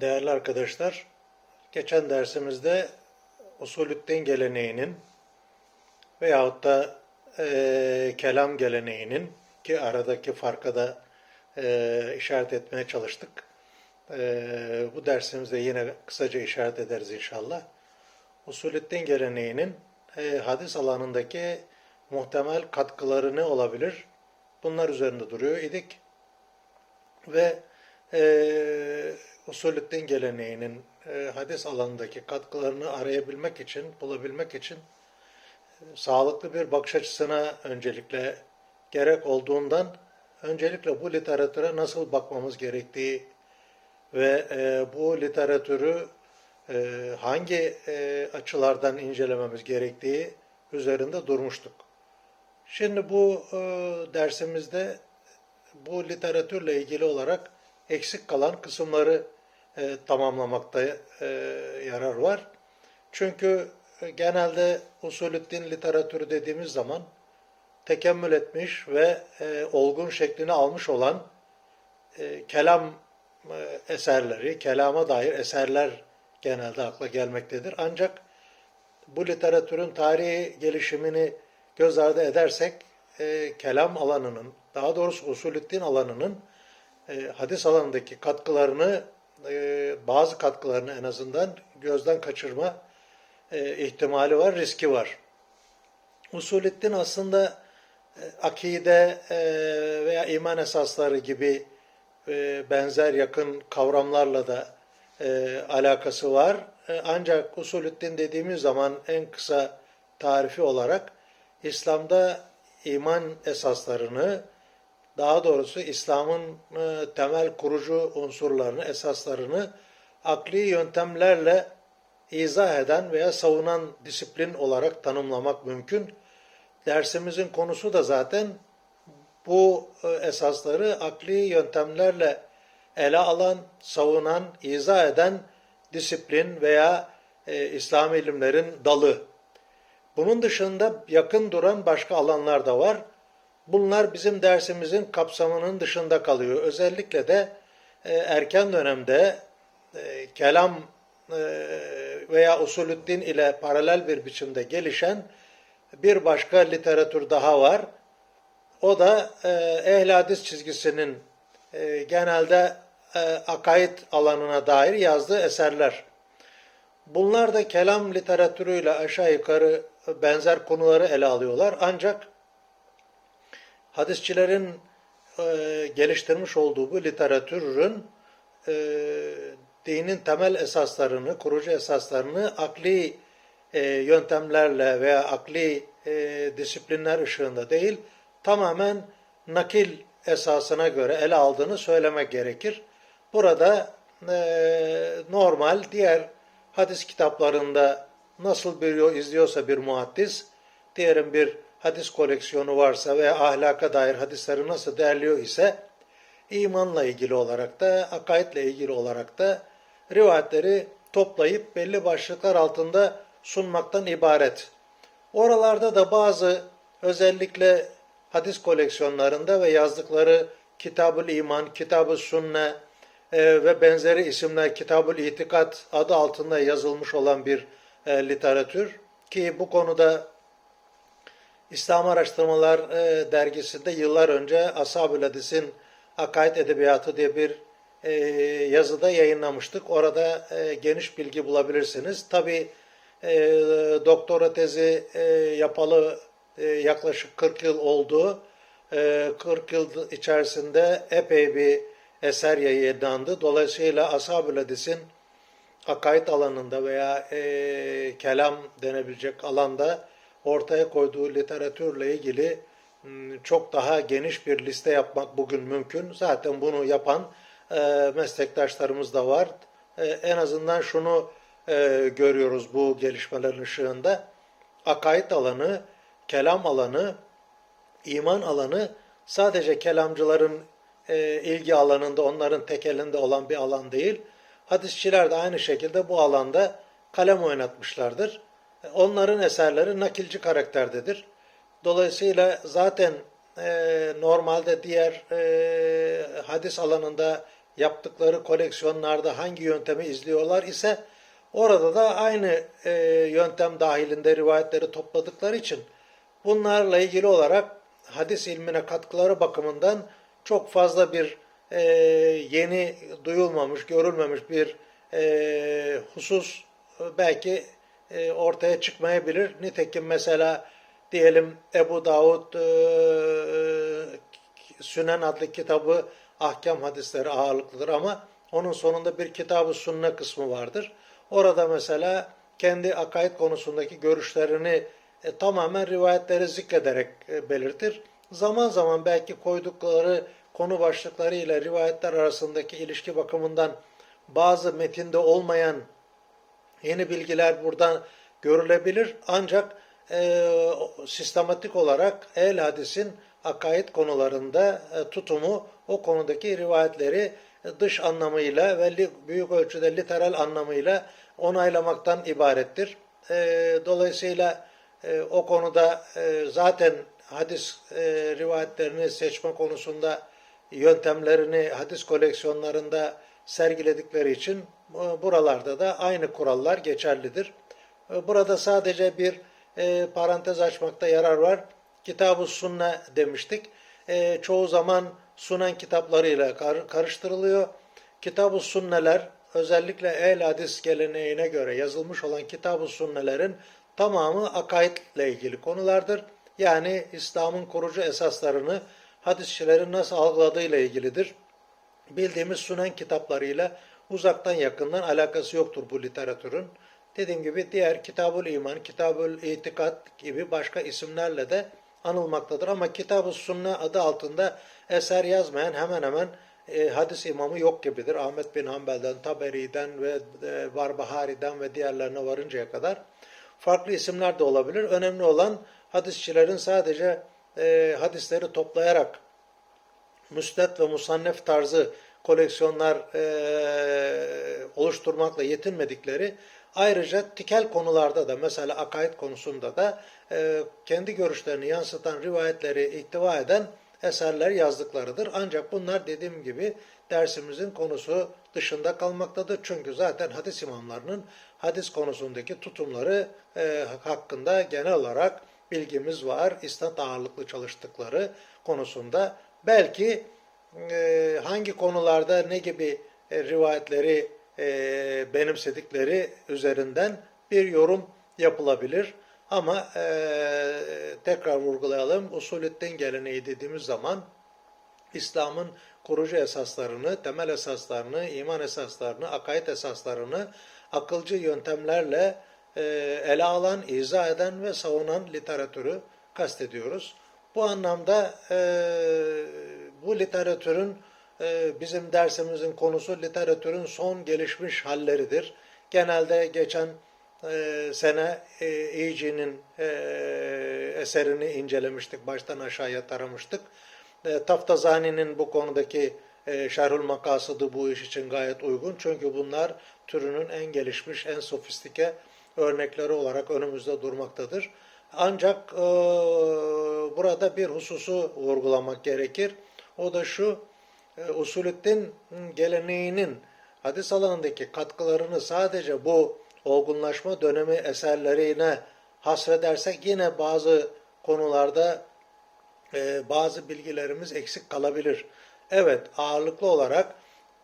Değerli arkadaşlar, geçen dersimizde usulüddin geleneğinin veyahut da eee, kelam geleneğinin ki aradaki farka da eee, işaret etmeye çalıştık. Eee, bu dersimizde yine kısaca işaret ederiz inşallah. Usulüddin geleneğinin eee, hadis alanındaki muhtemel katkıları ne olabilir? Bunlar üzerinde duruyor idik ve e, usulüddin geleneğinin e, hadis alanındaki katkılarını arayabilmek için, bulabilmek için e, sağlıklı bir bakış açısına öncelikle gerek olduğundan öncelikle bu literatüre nasıl bakmamız gerektiği ve e, bu literatürü e, hangi e, açılardan incelememiz gerektiği üzerinde durmuştuk. Şimdi bu e, dersimizde bu literatürle ilgili olarak eksik kalan kısımları e, tamamlamakta e, yarar var. Çünkü e, genelde usulüddin literatürü dediğimiz zaman tekemmül etmiş ve olgun şeklini almış olan kelam eserleri, kelama dair eserler genelde akla gelmektedir. Ancak bu literatürün tarihi gelişimini göz ardı edersek e, kelam alanının, daha doğrusu usulüddin alanının e, hadis alanındaki katkılarını, e, bazı katkılarını en azından gözden kaçırma e, ihtimali var, riski var. Usulüddin aslında e, akide e, veya iman esasları gibi benzer yakın kavramlarla da alakası var. Ancak usulüddin dediğimiz zaman en kısa tarifi olarak İslam'da iman esaslarını, daha doğrusu İslam'ın e, temel kurucu unsurlarını, esaslarını akli yöntemlerle izah eden veya savunan disiplin olarak tanımlamak mümkün. Dersimizin konusu da zaten bu e, esasları akli yöntemlerle ele alan, savunan, izah eden disiplin veya e, İslam ilimlerin dalı. Bunun dışında yakın duran başka alanlar da var. Bunlar bizim dersimizin kapsamının dışında kalıyor. Özellikle de e, erken dönemde e, kelam e, veya usulüddin ile paralel bir biçimde gelişen bir başka literatür daha var. O da e, ehl hadis çizgisinin e, genelde e, akaid alanına dair yazdığı eserler. Bunlar da kelam literatürüyle aşağı yukarı benzer konuları ele alıyorlar. Ancak hadisçilerin e, geliştirmiş olduğu bu literatürün e, dinin temel esaslarını, kurucu esaslarını akli e, yöntemlerle veya akli e, disiplinler ışığında değil, tamamen nakil esasına göre ele aldığını söylemek gerekir. Burada e, normal diğer hadis kitaplarında nasıl bir yol izliyorsa bir muhaddis, diğerin bir hadis koleksiyonu varsa veya ahlaka dair hadisleri nasıl değerliyor ise imanla ilgili olarak da, akaidle ilgili olarak da rivayetleri toplayıp belli başlıklar altında sunmaktan ibaret. Oralarda da bazı özellikle hadis koleksiyonlarında ve yazdıkları Kitab-ül İman, Kitab-ı Sünne e, ve benzeri isimler Kitab-ül İtikat adı altında yazılmış olan bir e, literatür ki bu konuda İslam Araştırmalar e, dergisinde yıllar önce Ashab-ül Hadis'in Akaid Edebiyatı diye bir e, yazıda yayınlamıştık. Orada e, geniş bilgi bulabilirsiniz. Tabi doktora tezi e, yapalı yaklaşık 40 yıl oldu. E, 40 yıl içerisinde epey bir eser yayınlandı. Dolayısıyla Ashab-ül Hadis'in akaid alanında veya e, kelam denebilecek alanda ortaya koyduğu literatürle ilgili m, çok daha geniş bir liste yapmak bugün mümkün. Zaten bunu yapan e, meslektaşlarımız da var. E, en azından şunu e, görüyoruz bu gelişmelerin ışığında. Akaid alanı, kelam alanı, iman alanı sadece kelamcıların ilgi alanında, onların tekelinde olan bir alan değil. Hadisçiler de aynı şekilde bu alanda kalem oynatmışlardır. Onların eserleri nakilci karakterdedir. Dolayısıyla zaten e, normalde diğer e, hadis alanında yaptıkları koleksiyonlarda hangi yöntemi izliyorlar ise orada da aynı e, yöntem dahilinde rivayetleri topladıkları için bunlarla ilgili olarak hadis ilmine katkıları bakımından çok fazla bir e, yeni duyulmamış, görülmemiş bir e, husus e, belki e, ortaya çıkmayabilir. Nitekim mesela diyelim Ebu Davud e, Sünen adlı kitabı ahkam hadisleri ağırlıklıdır ama onun sonunda bir kitabı sünne kısmı vardır. Orada mesela kendi akaid konusundaki görüşlerini e, tamamen rivayetleri zikrederek e, belirtir. Zaman zaman belki koydukları konu başlıkları ile rivayetler arasındaki ilişki bakımından bazı metinde olmayan yeni bilgiler buradan görülebilir. Ancak e, sistematik olarak el hadisin akaid konularında e, tutumu o konudaki rivayetleri e, dış anlamıyla ve büyük ölçüde literal anlamıyla onaylamaktan ibarettir. E, dolayısıyla e, o konuda e, zaten hadis e, rivayetlerini seçme konusunda yöntemlerini hadis koleksiyonlarında sergiledikleri için buralarda da aynı kurallar geçerlidir. E, Burada sadece bir e, parantez açmakta yarar var. Kitab-ı Sunne demiştik. E, çoğu zaman sunan kitaplarıyla kar- karıştırılıyor. Kitab-ı Sunneler özellikle el hadis geleneğine göre yazılmış olan Kitab-ı Sunnelerin tamamı akaidle ilgili konulardır. Yani İslam'ın kurucu esaslarını hadisçilerin nasıl algıladığıyla ilgilidir. Bildiğimiz sunan kitaplarıyla uzaktan yakından alakası yoktur bu literatürün. Dediğim gibi diğer Kitabul İman, Kitabul İtikat gibi başka isimlerle de anılmaktadır. Ama Kitab-ı Sünne adı altında eser yazmayan hemen hemen e, hadis imamı yok gibidir. Ahmet bin Hanbel'den, Taberi'den ve e, Barbahari'den ve diğerlerine varıncaya kadar farklı isimler de olabilir. Önemli olan hadisçilerin sadece e, hadisleri toplayarak müsned ve musannef tarzı koleksiyonlar e, oluşturmakla yetinmedikleri ayrıca tikel konularda da mesela akaid konusunda da e, kendi görüşlerini yansıtan rivayetleri ihtiva eden eserler yazdıklarıdır. Ancak bunlar dediğim gibi dersimizin konusu dışında kalmaktadır. Çünkü zaten hadis imamlarının hadis konusundaki tutumları e, hakkında genel olarak bilgimiz var. İsnat ağırlıklı çalıştıkları konusunda belki e, hangi konularda ne gibi e, rivayetleri e, benimsedikleri üzerinden bir yorum yapılabilir. Ama e, tekrar vurgulayalım, usulüddin geleneği dediğimiz zaman İslam'ın kurucu esaslarını, temel esaslarını, iman esaslarını, akaid esaslarını akılcı yöntemlerle ele alan, izah eden ve savunan literatürü kastediyoruz. Bu anlamda e, bu literatürün e, bizim dersimizin konusu literatürün son gelişmiş halleridir. Genelde geçen e, sene e, Eici'nin e, eserini incelemiştik, baştan aşağıya taramıştık. E, Taftazani'nin bu konudaki e, Şerhül Makasıdı bu iş için gayet uygun. Çünkü bunlar türünün en gelişmiş, en sofistike örnekleri olarak önümüzde durmaktadır. Ancak e, burada bir hususu vurgulamak gerekir. O da şu, e, usulüddin geleneğinin hadis alanındaki katkılarını sadece bu olgunlaşma dönemi eserlerine hasredersek yine bazı konularda e, bazı bilgilerimiz eksik kalabilir. Evet ağırlıklı olarak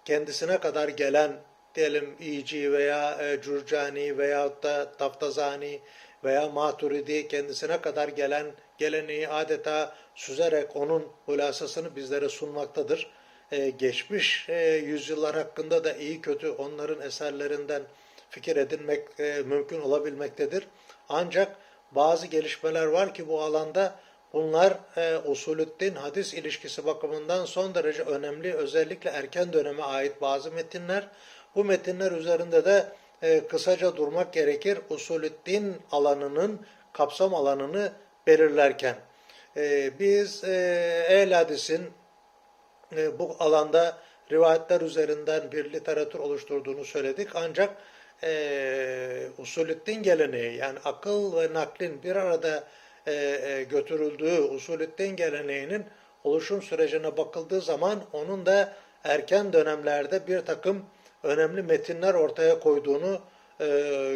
kendisine kadar gelen diyelim İci veya e, Curcani veyahut da Taftazani veya Maturidi kendisine kadar gelen geleneği adeta süzerek onun hulasasını bizlere sunmaktadır. Ee, geçmiş e, yüzyıllar hakkında da iyi kötü onların eserlerinden fikir edinmek e, mümkün olabilmektedir. Ancak bazı gelişmeler var ki bu alanda bunlar e, usulüddin hadis ilişkisi bakımından son derece önemli. Özellikle erken döneme ait bazı metinler. Bu metinler üzerinde de e, kısaca durmak gerekir. Usulüddin alanının kapsam alanını belirlerken. E, biz e, el hadisin e, bu alanda rivayetler üzerinden bir literatür oluşturduğunu söyledik. Ancak e, usulüddin geleneği yani akıl ve naklin bir arada e, e, götürüldüğü usulüddin geleneğinin oluşum sürecine bakıldığı zaman onun da erken dönemlerde bir takım önemli metinler ortaya koyduğunu e,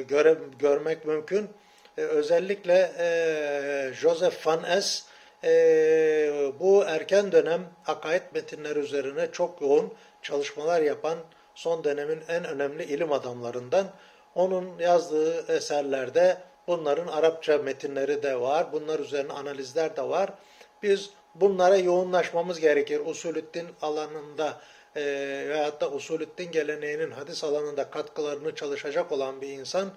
göre, görmek mümkün. E, özellikle e, Joseph Van Es e, bu erken dönem akaid metinleri üzerine çok yoğun çalışmalar yapan son dönemin en önemli ilim adamlarından. Onun yazdığı eserlerde bunların Arapça metinleri de var. Bunlar üzerine analizler de var. Biz bunlara yoğunlaşmamız gerekir. Usulüddin alanında e, veyahut da usulüddin geleneğinin hadis alanında katkılarını çalışacak olan bir insan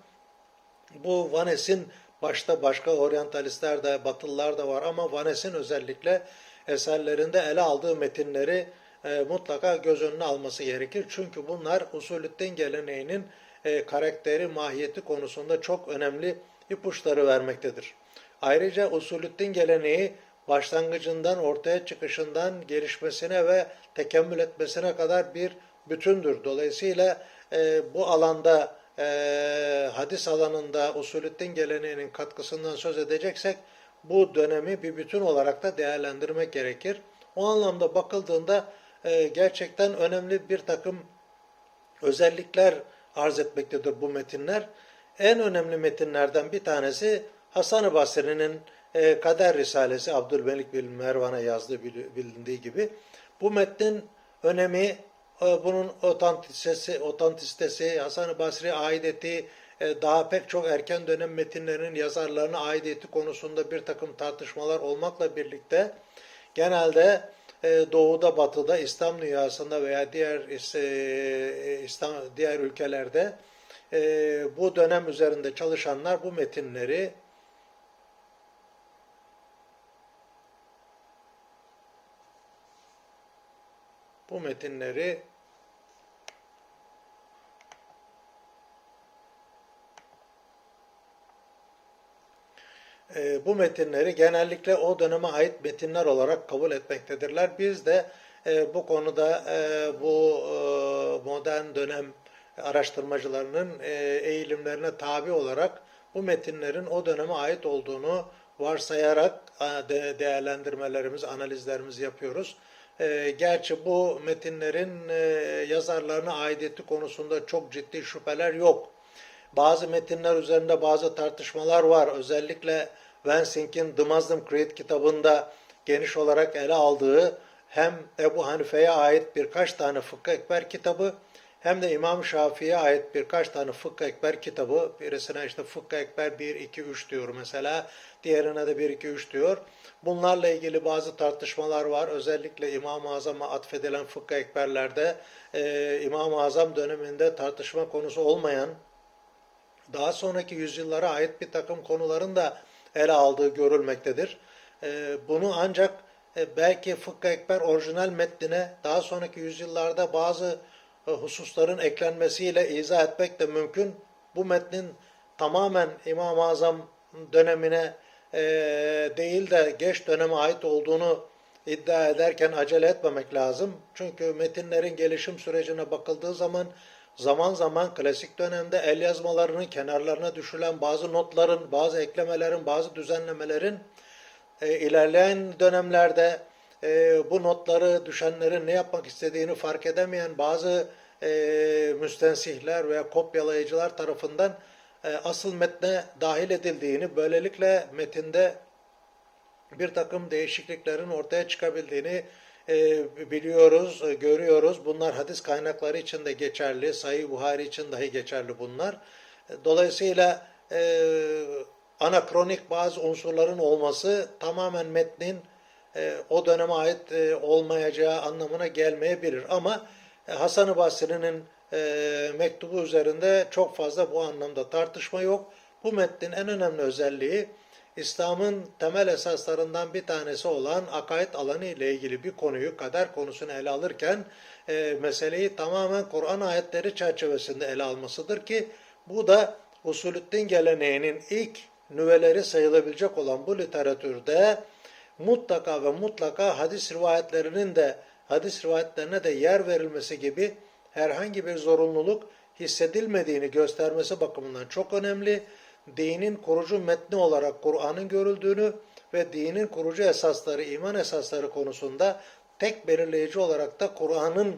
bu Vanes'in başta başka oryantalistler de batılılar da var ama Vanes'in özellikle eserlerinde ele aldığı metinleri e, mutlaka göz önüne alması gerekir. Çünkü bunlar usulüddin geleneğinin e, karakteri, mahiyeti konusunda çok önemli ipuçları vermektedir. Ayrıca usulüddin geleneği başlangıcından ortaya çıkışından gelişmesine ve tekemmül etmesine kadar bir bütündür. Dolayısıyla e, bu alanda e, hadis alanında usulüddin geleneğinin katkısından söz edeceksek bu dönemi bir bütün olarak da değerlendirmek gerekir. O anlamda bakıldığında e, gerçekten önemli bir takım özellikler arz etmektedir bu metinler. En önemli metinlerden bir tanesi Hasan-ı Basri'nin e, Kader Risalesi Abdülmelik bin Mervan'a yazdığı bilindiği gibi. Bu metnin önemi, bunun otantisitesi, otantisitesi Hasan-ı Basri aideti, e, daha pek çok erken dönem metinlerinin yazarlarına aidiyeti konusunda bir takım tartışmalar olmakla birlikte genelde e, doğuda, batıda, İslam dünyasında veya diğer e, İslam diğer ülkelerde bu dönem üzerinde çalışanlar bu metinleri bu metinleri e, bu metinleri genellikle o döneme ait metinler olarak kabul etmektedirler. Biz de e, bu konuda e, bu modern dönem araştırmacılarının eğilimlerine tabi olarak bu metinlerin o döneme ait olduğunu varsayarak de, değerlendirmelerimiz, analizlerimizi yapıyoruz. E, gerçi bu metinlerin e, yazarlarına aidiyeti konusunda çok ciddi şüpheler yok. Bazı metinler üzerinde bazı tartışmalar var. Özellikle Wensink'in The Muslim Creed kitabında geniş olarak ele aldığı hem Ebu Hanife'ye ait birkaç tane fıkıh ekber kitabı hem de İmam Şafii'ye ait birkaç tane fıkıh ekber kitabı. Birisine işte fıkıh ekber 1, 2, 3 diyor mesela. Diğerine de 1, 2, 3 diyor. Bunlarla ilgili bazı tartışmalar var. Özellikle İmam-ı Azam'a atfedilen fıkıh ekberlerde e, İmam-ı Azam döneminde tartışma konusu olmayan daha sonraki yüzyıllara ait bir takım konuların da ele aldığı görülmektedir. E, bunu ancak e, belki Fıkıh Ekber orijinal metnine daha sonraki yüzyıllarda bazı hususların eklenmesiyle izah etmek de mümkün. Bu metnin tamamen İmam-ı Azam dönemine e, değil de geç döneme ait olduğunu iddia ederken acele etmemek lazım. Çünkü metinlerin gelişim sürecine bakıldığı zaman zaman zaman klasik dönemde el yazmalarının kenarlarına düşülen bazı notların, bazı eklemelerin, bazı düzenlemelerin e, ilerleyen dönemlerde e, bu notları düşenlerin ne yapmak istediğini fark edemeyen bazı e, müstensihler veya kopyalayıcılar tarafından e, asıl metne dahil edildiğini, böylelikle metinde bir takım değişikliklerin ortaya çıkabildiğini e, biliyoruz, e, görüyoruz. Bunlar hadis kaynakları için de geçerli, Sahih Buhari için dahi geçerli bunlar. Dolayısıyla e, anakronik bazı unsurların olması tamamen metnin e, o döneme ait e, olmayacağı anlamına gelmeyebilir. Ama e, Hasan-ı Basri'nin mektubu üzerinde çok fazla bu anlamda tartışma yok. Bu metnin en önemli özelliği İslam'ın temel esaslarından bir tanesi olan akaid alanı ile ilgili bir konuyu, kader konusunu ele alırken e, meseleyi tamamen Kur'an ayetleri çerçevesinde ele almasıdır ki bu da usulüddin geleneğinin ilk nüveleri sayılabilecek olan bu literatürde mutlaka ve mutlaka hadis rivayetlerinin de hadis rivayetlerine de yer verilmesi gibi herhangi bir zorunluluk hissedilmediğini göstermesi bakımından çok önemli. Dinin kurucu metni olarak Kur'an'ın görüldüğünü ve dinin kurucu esasları, iman esasları konusunda tek belirleyici olarak da Kur'an'ın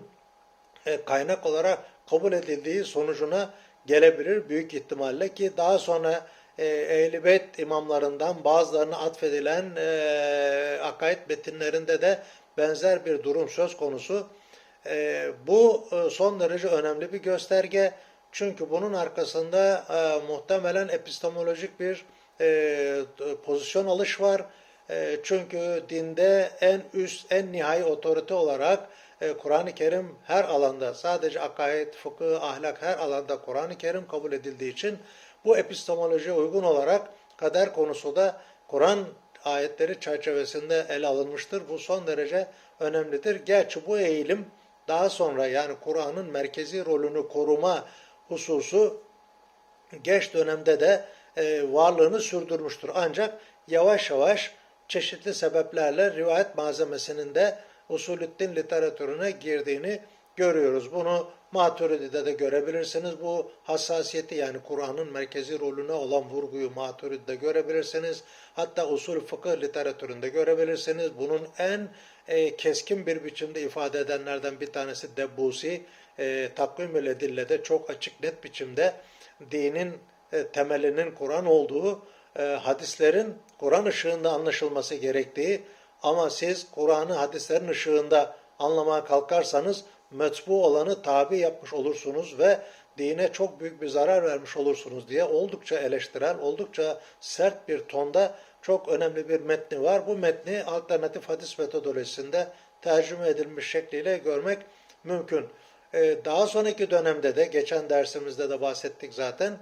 e, kaynak olarak kabul edildiği sonucuna gelebilir büyük ihtimalle ki daha sonra e, Ehl-i Beyt imamlarından bazılarına atfedilen e, akaid metinlerinde de benzer bir durum söz konusu. E, bu e, son derece önemli bir gösterge. Çünkü bunun arkasında e, muhtemelen epistemolojik bir e, pozisyon alış var. E, çünkü dinde en üst, en nihai otorite olarak e, Kur'an-ı Kerim her alanda, sadece akaid, fıkıh, ahlak her alanda Kur'an-ı Kerim kabul edildiği için bu epistemolojiye uygun olarak kader konusu da Kur'an ayetleri çerçevesinde ele alınmıştır. Bu son derece önemlidir. Gerçi bu eğilim daha sonra yani Kur'an'ın merkezi rolünü koruma hususu geç dönemde de e, varlığını sürdürmüştür. Ancak yavaş yavaş çeşitli sebeplerle rivayet malzemesinin de usulüddin literatürüne girdiğini görüyoruz. Bunu Maturidi'de de görebilirsiniz. Bu hassasiyeti yani Kur'an'ın merkezi rolüne olan vurguyu Maturidi'de görebilirsiniz. Hatta usul fıkıh literatüründe görebilirsiniz. Bunun en e, keskin bir biçimde ifade edenlerden bir tanesi Debbusi. E, takvim ile dillede çok açık net biçimde dinin e, temelinin Kur'an olduğu, e, hadislerin Kur'an ışığında anlaşılması gerektiği ama siz Kur'an'ı hadislerin ışığında anlamaya kalkarsanız metbu olanı tabi yapmış olursunuz ve dine çok büyük bir zarar vermiş olursunuz diye oldukça eleştirel, oldukça sert bir tonda çok önemli bir metni var. Bu metni alternatif hadis metodolojisinde tercüme edilmiş şekliyle görmek mümkün. Ee, Daha sonraki dönemde de, geçen dersimizde de bahsettik zaten,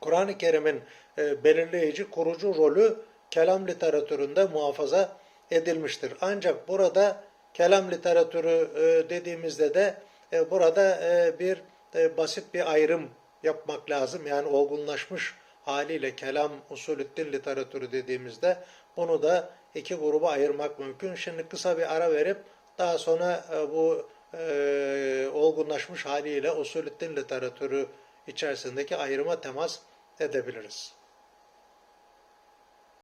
Kur'an-ı Kerim'in e, belirleyici, kurucu rolü kelam literatüründe muhafaza edilmiştir. Ancak burada kelam literatürü e, dediğimizde de e, burada e, bir basit bir ayrım yapmak lazım. Yani olgunlaşmış haliyle kelam usulüddin literatürü dediğimizde bunu da iki gruba ayırmak mümkün. Şimdi kısa bir ara verip daha sonra bu olgunlaşmış haliyle usulüddin literatürü içerisindeki ayrıma temas edebiliriz.